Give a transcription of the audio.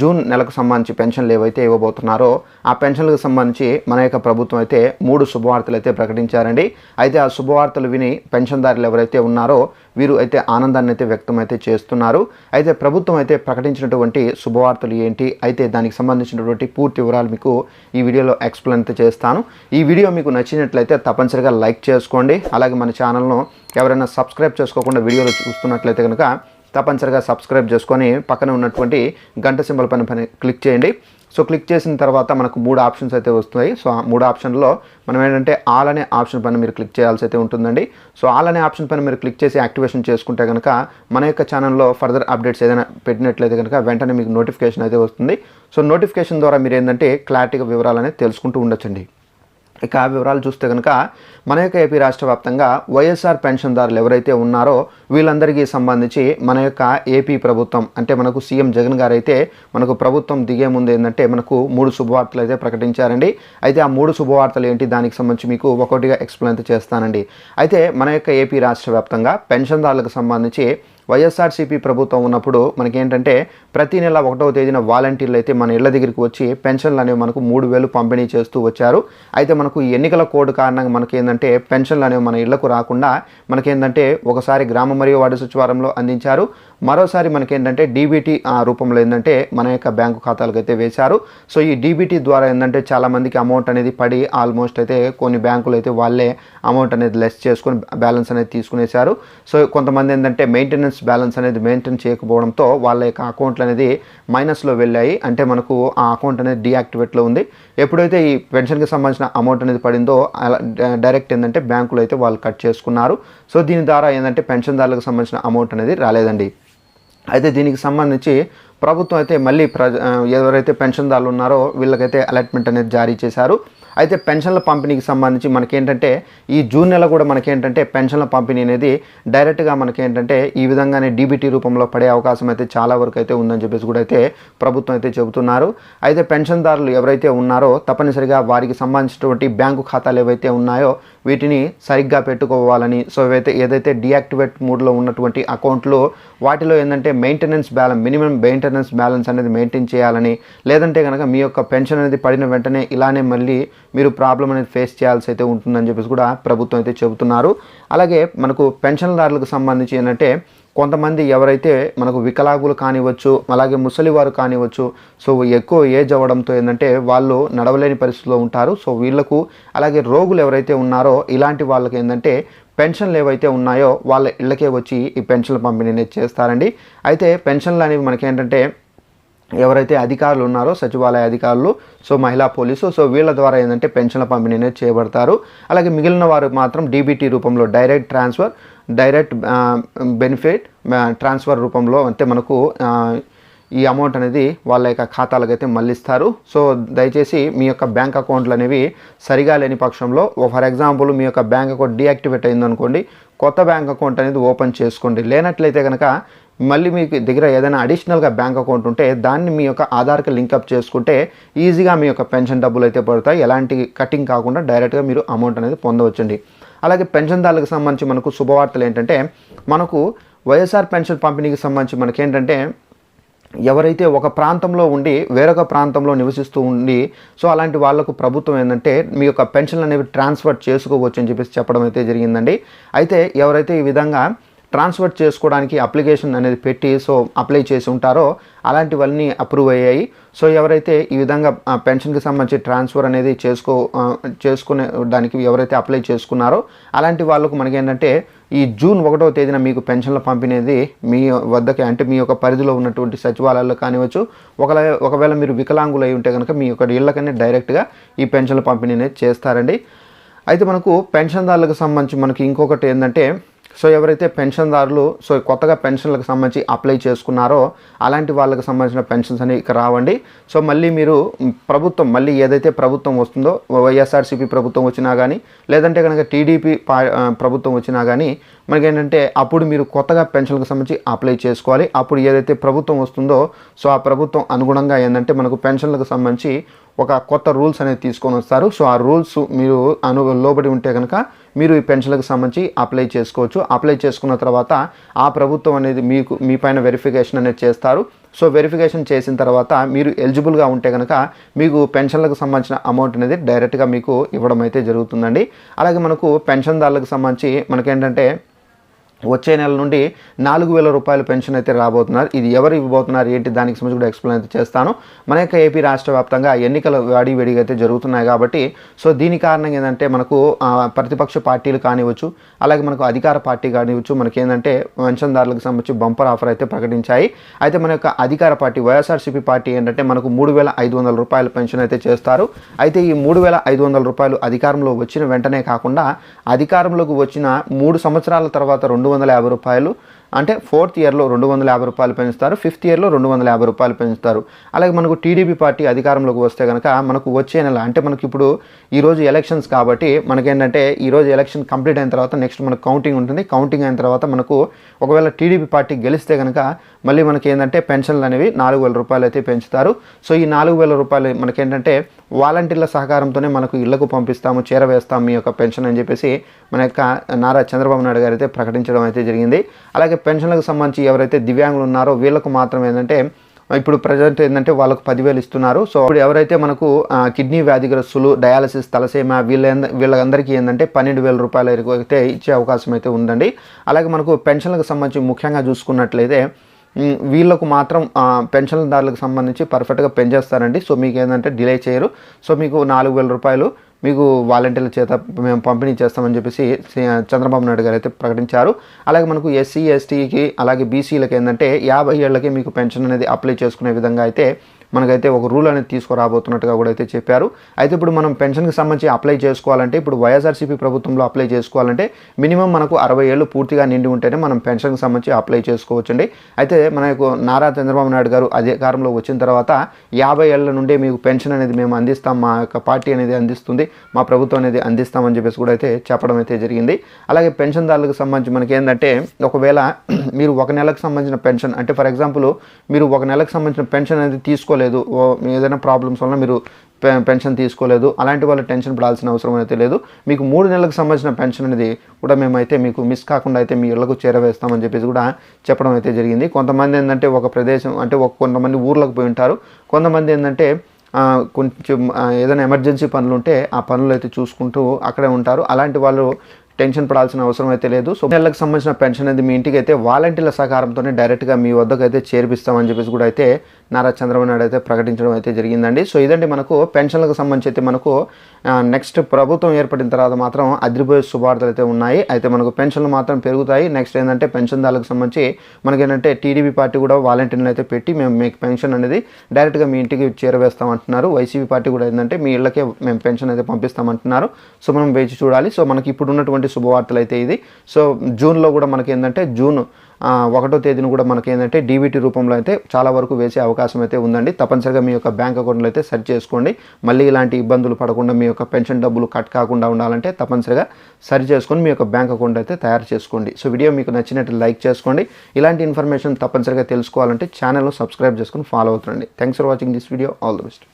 June నెలకు సంబంధించి పెన్షన్లు ఏవైతే ఇవ్వబోతున్నారో ఆ పెన్షన్లకు సంబంధించి మన యొక్క ప్రభుత్వం అయితే మూడు శుభవార్తలు అయితే ప్రకటించారండి. అయితే ఆ శుభవార్తలు విని పెన్షన్దారులు ఎవరైతే ఉన్నారో వీరు అయితే ఆనందాన్ని అయితే వ్యక్తం అయితే చేస్తున్నారు. అయితే ప్రభుత్వం అయితే ప్రకటించినటువంటి శుభవార్తలు ఏంటి? అయితే దానికి సంబంధించినటువంటి పూర్తి వివరాలు మీకు ఈ వీడియోలో ఎక్స్ప్లెయిన్ అయితే చేస్తాను. ఈ వీడియో మీకు నచ్చినట్లయితే తప్పనిసరిగా లైక్ చేసుకోండి. అలాగే మన ఛానల్ను ఎవరైనా సబ్స్క్రైబ్ చేసుకోకుండా వీడియోలో చూస్తున్నట్లయితే కనుక తప్పనిసరిగా సబ్స్క్రైబ్ చేసుకొని పక్కన ఉన్నటువంటి గంట సింబల్ పైన పైన క్లిక్ చేయండి. సో క్లిక్ చేసిన తర్వాత మనకు మూడు ఆప్షన్స్ అయితే వస్తున్నాయి. సో ఆ మూడు ఆప్షన్లో మనం ఏంటంటే ఆల్ అనే ఆప్షన్ పైన మీరు క్లిక్ చేయాల్సి అయితే ఉంటుందండి. సో ఆల్ అనే ఆప్షన్ పైన మీరు క్లిక్ చేసి యాక్టివేషన్ చేసుకుంటే కనుక మన యొక్క ఛానల్లో ఫర్దర్ అప్డేట్స్ ఏదైనా పెట్టినట్లయితే కనుక వెంటనే మీకు నోటిఫికేషన్ అయితే వస్తుంది. సో నోటిఫికేషన్ ద్వారా మీరు ఏంటంటే క్లారిటీగా వివరాలు అనేది తెలుసుకుంటూ ఉండొచ్చండి. ఇక ఆ వివరాలు చూస్తే కనుక మన యొక్క ఏపీ రాష్ట్ర వ్యాప్తంగా వైఎస్ఆర్ పెన్షన్దారులు ఎవరైతే ఉన్నారో వీళ్ళందరికీ సంబంధించి మన యొక్క ఏపీ ప్రభుత్వం అంటే మనకు సీఎం జగన్ గారు అయితే మనకు ప్రభుత్వం దిగే ముందు ఏంటంటే మనకు మూడు శుభవార్తలు అయితే ప్రకటించారండి. అయితే ఆ మూడు శుభవార్తలు ఏంటి? దానికి సంబంధించి మీకు ఒక్కొక్కటిగా ఎక్స్ప్లెయిన్ చేస్తానండి. అయితే మన యొక్క ఏపీ రాష్ట్ర వ్యాప్తంగా పెన్షన్దారులకు సంబంధించి వైఎస్ఆర్సీపీ ప్రభుత్వం ఉన్నప్పుడు మనకేంటంటే ప్రతి నెల ఒకటవ తేదీన వాలంటీర్లు అయితే మన ఇళ్ళ దగ్గరికి వచ్చి పెన్షన్లు అనేవి మనకు మూడు వేలు పంపిణీ చేస్తూ వచ్చారు. అయితే మనకు ఈ ఎన్నికల కోడ్ కారణంగా మనకేంటంటే పెన్షన్లు అనేవి మన ఇళ్ళకు రాకుండా మనకేంటంటే ఒకసారి గ్రామ మరియు వార్డు సచివాలయంలో అందించారు. మరోసారి మనకేంటంటే డీబీటీ రూపంలో ఏంటంటే మన యొక్క బ్యాంకు ఖాతాలకు అయితే వేశారు. సో ఈ డీబీటీ ద్వారా ఏంటంటే చాలామందికి అమౌంట్ అనేది పడి ఆల్మోస్ట్ అయితే కొన్ని బ్యాంకులు అయితే వాళ్ళే అమౌంట్ అనేది లెస్ చేసుకొని బ్యాలెన్స్ అనేది తీసుకునేశారు. సో కొంతమంది ఏంటంటే మెయింటెనెన్స్ బ్యాలెన్స్ అనేది మెయింటైన్ చేయకపోవడంతో వాళ్ళ యొక్క అకౌంట్లు అనేది మైనస్లో వెళ్ళాయి. అంటే మనకు ఆ అకౌంట్ అనేది డీయాక్టివేట్లో ఉంది. ఎప్పుడైతే ఈ పెన్షన్కి సంబంధించిన అమౌంట్ అనేది పడిందో అలా డైరెక్ట్ ఏంటంటే బ్యాంకులు అయితే వాళ్ళు కట్ చేసుకున్నారు. సో దీని ద్వారా ఏంటంటే పెన్షన్దారులకు సంబంధించిన అమౌంట్ అనేది రాలేదండి. అయితే దీనికి సంబంధించి ప్రభుత్వం అయితే మళ్ళీ ప్రజ ఎవరైతే పెన్షన్దారులు ఉన్నారో వీళ్ళకైతే అలాట్మెంట్ అనేది జారీ చేశారు. అయితే పెన్షన్ల పంపిణీకి సంబంధించి మనకేంటంటే ఈ జూన్ నెల కూడా మనకేంటంటే పెన్షన్ల పంపిణీ అనేది డైరెక్ట్గా మనకేంటంటే ఈ విధంగానే డీబీటీ రూపంలో పడే అవకాశం అయితే చాలా వరకు అయితే ఉందని చెప్పేసి కూడా అయితే ప్రభుత్వం అయితే చెబుతున్నారు. అయితే పెన్షన్దారులు ఎవరైతే ఉన్నారో తప్పనిసరిగా వారికి సంబంధించినటువంటి బ్యాంకు ఖాతాలు ఏవైతే ఉన్నాయో వీటిని సరిగ్గా పెట్టుకోవాలని. సో అయితే ఏదైతే డియాక్టివేట్ మూడ్లో ఉన్నటువంటి అకౌంట్లు వాటిలో ఏంటంటే maintenance balance minimum maintenance balance అనేది మెయింటైన్ చేయాలని. లేదంటే కనుక మీ యొక్క పెన్షన్ అనేది పడిన వెంటనే ఇలానే మళ్ళీ మీరు ప్రాబ్లం అనేది ఫేస్ చేయాల్సి అయితే ఉంటుందని చెప్పేసి కూడా ప్రభుత్వం అయితే చెబుతున్నారు. అలాగే మనకు పెన్షన్దారులకు సంబంధించి ఏంటంటే కొంతమంది ఎవరైతే మనకు వికలాగులు కానివ్వచ్చు అలాగే ముసలివారు కానివ్వచ్చు సో ఎక్కువ ఏజ్ అవ్వడంతో ఏంటంటే వాళ్ళు నడవలేని పరిస్థితిలో ఉంటారు. సో వీళ్ళకు అలాగే రోగులు ఎవరైతే ఉన్నారో ఇలాంటి వాళ్ళకి ఏంటంటే పెన్షన్లు ఏవైతే ఉన్నాయో వాళ్ళ ఇళ్ళకే వచ్చి ఈ పెన్షన్ల పంపిణీ అనేది చేస్తారండి. అయితే పెన్షన్లు అనేవి మనకేంటంటే ఎవరైతే అధికారులు ఉన్నారో సచివాలయ అధికారులు సో మహిళా పోలీసు సో వీళ్ళ ద్వారా ఏంటంటే పెన్షన్ల పంపిణీ అనేది చేయబడతారు అలాగే మిగిలిన వారు మాత్రం డీబీటీ రూపంలో direct transfer direct benefit transfer రూపంలో అంటే మనకు ఈ అమౌంట్ అనేది వాళ్ళ యొక్క ఖాతాలకు అయితే మళ్ళిస్తారు. సో దయచేసి మీ యొక్క బ్యాంక్ అకౌంట్లు అనేవి సరిగా లేని పక్షంలో ఫర్ ఎగ్జాంపుల్ మీ యొక్క బ్యాంక్ అకౌంట్ డీయాక్టివేట్ అయిందనుకోండి కొత్త బ్యాంక్ అకౌంట్ అనేది ఓపెన్ చేసుకోండి. లేనట్లయితే కనుక మళ్ళీ మీకు దగ్గర ఏదైనా అడిషనల్గా బ్యాంక్ అకౌంట్ ఉంటే దాన్ని మీ యొక్క ఆధార్కి లింకప్ చేసుకుంటే ఈజీగా మీ యొక్క పెన్షన్ డబ్బులు అయితే పడతాయి. ఎలాంటి కటింగ్ కాకుండా డైరెక్ట్గా మీరు అమౌంట్ అనేది పొందవచ్చండి. అలాగే పెన్షన్దారులకు సంబంధించి మనకు శుభవార్తలు ఏంటంటే మనకు వైఎస్ఆర్ పెన్షన్ పంపిణీకి సంబంధించి మనకేంటంటే ఎవరైతే ఒక ప్రాంతంలో ఉండి వేరొక ప్రాంతంలో నివసిస్తూ ఉండి సో అలాంటి వాళ్ళకు ప్రభుత్వం ఏంటంటే మీ యొక్క పెన్షన్లు అనేవి ట్రాన్స్ఫర్ చేసుకోవచ్చు అని చెప్పేసి చెప్పడం అయితే జరిగిందండి. అయితే ఎవరైతే ఈ విధంగా ట్రాన్స్ఫర్ చేసుకోవడానికి అప్లికేషన్ అనేది పెట్టి సో అప్లై చేసి ఉంటారో అలాంటివన్నీ అప్రూవ్ అయ్యాయి. సో ఎవరైతే ఈ విధంగా పెన్షన్కి సంబంధించి ట్రాన్స్ఫర్ అనేది చేసుకో చేసుకునే దానికి ఎవరైతే అప్లై చేసుకున్నారో అలాంటి వాళ్ళకు మనకేంటంటే ఈ జూన్ ఒకటో తేదీన మీకు పెన్షన్ల పంపిణీ మీ వద్దకి అంటే మీ యొక్క పరిధిలో ఉన్నటువంటి సచివాలయాల్లో కానివచ్చు ఒకవేళ ఒకవేళ మీరు వికలాంగులు అయి ఉంటే కనుక మీ యొక్క ఇళ్ళకనే డైరెక్ట్గా ఈ పెన్షన్ల పంపిణీ అనేది చేస్తారండి. అయితే మనకు పెన్షన్దారులకు సంబంధించి మనకి ఇంకొకటి ఏంటంటే సో ఎవరైతే పెన్షన్దారులు సో కొత్తగా పెన్షన్లకు సంబంధించి అప్లై చేసుకున్నారో అలాంటి వాళ్ళకి సంబంధించిన పెన్షన్స్ అనేవి ఇక రావండి. సో మళ్ళీ మీరు ప్రభుత్వం మళ్ళీ ఏదైతే ప్రభుత్వం వస్తుందో వైఎస్ఆర్సీపీ ప్రభుత్వం వచ్చినా కానీ లేదంటే కనుక టీడీపీ పా ప్రభుత్వం వచ్చినా కానీ మనకి ఏంటంటే అప్పుడు మీరు కొత్తగా పెన్షన్లకు సంబంధించి అప్లై చేసుకోవాలి. అప్పుడు ఏదైతే ప్రభుత్వం వస్తుందో సో ఆ ప్రభుత్వం అనుగుణంగా ఏంటంటే మనకు పెన్షన్లకు సంబంధించి ఒక కొత్త రూల్స్ అనేది తీసుకొని వస్తారు. సో ఆ రూల్స్ మీరు అను లోబడి ఉంటే కనుక మీరు ఈ పెన్షన్లకు సంబంధించి అప్లై చేసుకోవచ్చు. అప్లై చేసుకున్న తర్వాత ఆ ప్రభుత్వం అనేది మీకు మీ పైన వెరిఫికేషన్ అనేది చేస్తారు. సో వెరిఫికేషన్ చేసిన తర్వాత మీరు ఎలిజిబుల్గా ఉంటే కనుక మీకు పెన్షన్లకు సంబంధించిన అమౌంట్ అనేది డైరెక్ట్గా మీకు ఇవ్వడం అయితే జరుగుతుందండి. అలాగే మనకు పెన్షన్దారులకు సంబంధించి మనకేంటంటే వచ్చే నెల నుండి నాలుగు వేల రూపాయల పెన్షన్ అయితే రాబోతున్నారు. ఇది ఎవరు ఇవ్వబోతున్నారు? ఏంటి? దానికి సంబంధించి కూడా ఎక్స్ప్లెయిన్ అయితే చేస్తాను. మన యొక్క ఏపీ రాష్ట్ర వ్యాప్తంగా ఎన్నికలు వాడివేడిగా అయితే జరుగుతున్నాయి కాబట్టి సో దీని కారణంగా ఏంటంటే మనకు ప్రతిపక్ష పార్టీలు కానివ్వచ్చు అలాగే మనకు అధికార పార్టీ కానివ్వచ్చు మనకి ఏంటంటే పెన్షన్దారులకు సంబంధించి బంపర్ ఆఫర్ అయితే ప్రకటించాయి. అయితే మన యొక్క అధికార పార్టీ వైఎస్ఆర్సీపీ పార్టీ ఏంటంటే మనకు మూడు వేల ఐదు వందల రూపాయల పెన్షన్ అయితే చేస్తారు. అయితే ఈ మూడు వేల ఐదు వందల రూపాయలు అధికారంలో వచ్చిన వెంటనే కాకుండా అధికారంలోకి వచ్చిన మూడు సంవత్సరాల తర్వాత రెండు వందల యాభై రూపాయలు అంటే ఫోర్త్ ఇయర్లో రెండు వందల యాభై రూపాయలు పెంచుతారు ఫిఫ్త్ ఇయర్లో రెండు వందల యాభై రూపాయలు పెంచుతారు. అలాగే మనకు టీడీపీ పార్టీ అధికారంలోకి వస్తే కనుక మనకు వచ్చే నెల అంటే మనకి ఇప్పుడు ఈరోజు ఎలక్షన్స్ కాబట్టి మనకేంటంటే ఈరోజు ఎలక్షన్ కంప్లీట్ అయిన తర్వాత నెక్స్ట్ మనకు కౌంటింగ్ ఉంటుంది. కౌంటింగ్ అయిన తర్వాత మనకు ఒకవేళ టీడీపీ పార్టీ గెలిస్తే కనుక మళ్ళీ మనకి ఏంటంటే పెన్షన్లు అనేవి నాలుగు వేల రూపాయలు అయితే పెంచుతారు. సో ఈ నాలుగు వేల రూపాయలు మనకేంటంటే వాలంటీర్ల సహకారంతోనే మనకు ఇళ్ళకు పంపిస్తాము చేరవేస్తాము మీ యొక్క పెన్షన్ అని చెప్పేసి మన యొక్క నారా చంద్రబాబు నాయుడు గారు అయితే ప్రకటించడం అయితే జరిగింది. అలాగే పెన్షన్లకు సంబంధించి ఎవరైతే దివ్యాంగులు ఉన్నారో వీళ్ళకు మాత్రం ఏంటంటే ఇప్పుడు ప్రజెంట్ ఏంటంటే వాళ్ళకు పదివేలు ఇస్తున్నారు. సో ఇప్పుడు ఎవరైతే మనకు కిడ్నీ వ్యాధిగ్రస్తులు డయాలసిస్ తలసేమ వీళ్ళ వీళ్ళందరికీ ఏంటంటే పన్నెండు వేల రూపాయల వరకు అయితే ఇచ్చే అవకాశం అయితే ఉందండి. అలాగే మనకు పెన్షన్లకు సంబంధించి ముఖ్యంగా చూసుకున్నట్లయితే వీళ్ళకు మాత్రం పెన్షన్దారులకు సంబంధించి పర్ఫెక్ట్గా పెంచేస్తారండి. సో మీకు ఏంటంటే డిలే చేయరు. సో మీకు నాలుగు వేల రూపాయలు మీకు వాలంటీర్ల చేత మేము పంపిణీ చేస్తామని చెప్పేసి చంద్రబాబు నాయుడు గారు అయితే ప్రకటించారు. అలాగే మనకు ఎస్సీ ఎస్టీకి అలాగే బీసీలకి ఏంటంటే యాభై ఏళ్ళకి మీకు పెన్షన్ అనేది అప్లై చేసుకునే విధంగా అయితే మనకైతే ఒక రూల్ అనేది తీసుకురాబోతున్నట్టుగా కూడా అయితే చెప్పారు. అయితే ఇప్పుడు మనం పెన్షన్కి సంబంధించి అప్లై చేసుకోవాలంటే ఇప్పుడు వైఎస్ఆర్సీపీ ప్రభుత్వంలో అప్లై చేసుకోవాలంటే మినిమం మనకు అరవై ఏళ్ళు పూర్తిగా నిండి ఉంటేనే మనం పెన్షన్కి సంబంధించి అప్లై చేసుకోవచ్చండి. అయితే మనకు నారా చంద్రబాబు నాయుడు గారు అధికారంలో వచ్చిన తర్వాత యాభై ఏళ్ళ నుండే మీకు పెన్షన్ అనేది మేము అందిస్తాం మా యొక్క పార్టీ అనేది అందిస్తుంది మా ప్రభుత్వం అనేది అందిస్తామని చెప్పేసి కూడా అయితే చెప్పడం అయితే జరిగింది. అలాగే పెన్షన్దారులకు సంబంధించి మనకి ఏంటంటే ఒకవేళ మీరు ఒక నెలకు సంబంధించిన పెన్షన్ అంటే ఫర్ ఎగ్జాంపుల్ మీరు ఒక నెలకు సంబంధించిన పెన్షన్ అనేది తీసుకోలేదు తీసుకోలేదు. ఏదైనా ప్రాబ్లమ్స్ వల్ల మీరు పె- పెన్షన్ తీసుకోలేదు. అలాంటి వాళ్ళు టెన్షన్ పడాల్సిన అవసరం అయితే లేదు. మీకు మూడు నెలలకు సంబంధించిన పెన్షన్ అనేది కూడా మేమైతే మీకు మిస్ కాకుండా అయితే మీ ఇళ్ళకు చేరవేస్తామని చెప్పేసి కూడా చెప్పడం అయితే జరిగింది. కొంతమంది ఏంటంటే ఒక ప్రదేశం అంటే ఒక కొంతమంది ఊర్లకు పోయి ఉంటారు. కొంతమంది ఏంటంటే కొంచెం ఏదైనా ఎమర్జెన్సీ పనులు ఉంటే ఆ పనులు అయితే చూసుకుంటూ అక్కడే ఉంటారు. అలాంటి వాళ్ళు టెన్షన్ పడాల్సిన అవసరం అయితే లేదు. సో నెలలకు సంబంధించిన పెన్షన్ అనేది మీ ఇంటికి అయితే వాలంటీర్ల సహకారంతోనే డైరెక్ట్గా మీ వద్దకు అయితే చేర్పిస్తామని చెప్పేసి కూడా అయితే నారా చంద్రబాబు నాయుడు అయితే ప్రకటించడం అయితే జరిగిందండి. సో ఇదండి మనకు పెన్షన్లకు సంబంధించి అయితే మనకు నెక్స్ట్ ప్రభుత్వం ఏర్పడిన తర్వాత మాత్రం అదిరిపోయే శుభార్తలు అయితే ఉన్నాయి. అయితే మనకు పెన్షన్లు మాత్రం పెరుగుతాయి. నెక్స్ట్ ఏంటంటే పెన్షన్దారులకు సంబంధించి మనకి ఏంటంటే టీడీపీ పార్టీ కూడా వాలంటీర్లు అయితే పెట్టి మేము మీకు పెన్షన్ అనేది డైరెక్ట్గా మీ ఇంటికి చేరవేస్తామంటున్నారు. వైసీపీ పార్టీ కూడా ఏంటంటే మీ ఇళ్ళకే మేము పెన్షన్ అయితే పంపిస్తామంటున్నారు. సో మనం వేచి చూడాలి. సో మనకి ఇప్పుడు ఉన్నటువంటి శుభవార్తలు అయితే ఇది. సో జూన్లో కూడా మనకి ఏంటంటే జూన్ ఒకటో తేదీన కూడా మనకి ఏంటంటే డీబీటీ రూపంలో అయితే చాలా వరకు వేసే అవకాశం అయితే ఉందండి. తప్పనిసరిగా మీ యొక్క బ్యాంక్ అకౌంట్లో అయితే సెర్చ్ చేసుకోండి. మళ్ళీ ఇలాంటి ఇబ్బందులు పడకుండా మీ యొక్క పెన్షన్ డబ్బులు కట్ కాకుండా ఉండాలంటే తప్పనిసరిగా సరి చేసుకొని మీ యొక్క బ్యాంక్ అకౌంట్ అయితే తయారు చేసుకోండి. సో వీడియో మీకు నచ్చినట్టు లైక్ చేసుకోండి. ఇలాంటి ఇన్ఫర్మేషన్ తప్పనిసరిగా తెలుసుకోవాలంటే ఛానల్ను సబ్స్క్రైబ్ చేసుకొని follow అవుతుండండి. Thanks for watching this video all the best